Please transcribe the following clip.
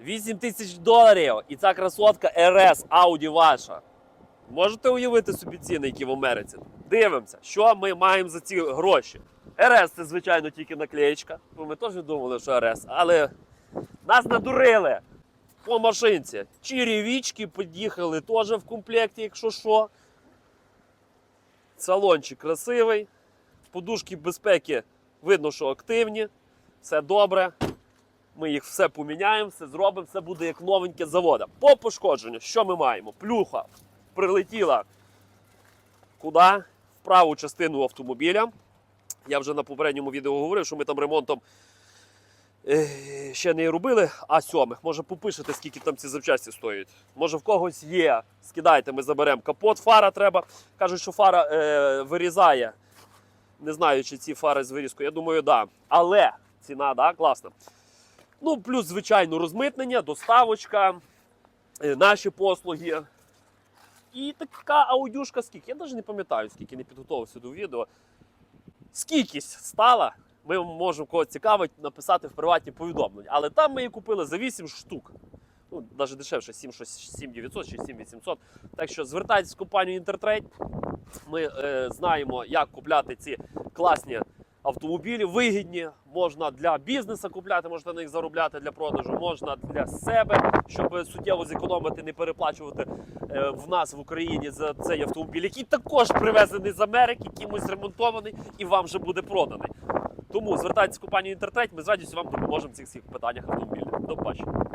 8 тисяч доларів. І ця красотка RS Audi ваша. Можете уявити собі ціни, які в Америці? Дивимося, що ми маємо за ці гроші. РС це, звичайно, тільки наклеєчка. Бо Ми теж думали, що РС, але нас надурили по машинці. Черевички під'їхали теж в комплекті, якщо що. Салончик красивий. Подушки безпеки видно, що активні. Все добре. Ми їх все поміняємо, все зробимо, все буде як новеньке завода. По пошкодженню, що ми маємо? Плюха прилетіла куди? В праву частину автомобіля. Я вже на попередньому відео говорив, що ми там ремонтом е, ще не робили, а сьомих. Може попишете, скільки там ці запчасті стоять. Може в когось є. Скидайте, ми заберемо капот, фара треба. Кажуть, що фара е, вирізає. Не знаю, чи ці фари з вирізкою. Я думаю, так. Да. Але ціна, да, класна. Ну, плюс, звичайно, розмитнення, доставочка, е, наші послуги. І така аудюшка скільки. Я навіть не пам'ятаю, скільки не підготувався до відео. Скількість стала. Ми можемо кого цікавить написати в приватні повідомлення. Але там ми її купили за 8 штук. Ну, навіть дешевше, 7, 900 чи 7800. Так що звертайтесь в компанію Intertrade. Ми е, знаємо, як купляти ці класні автомобілі. Вигідні. Можна для бізнесу купляти, можна на них заробляти для продажу, можна для себе, щоб суттєво зекономити, не переплачувати е, в нас в Україні за цей автомобіль, який також привезений з Америки, кимось ремонтований і вам вже буде проданий. Тому звертайтесь в компанію Intertrade, ми з радістю вам допоможемо в цих всіх питаннях автомобільних. До побачення.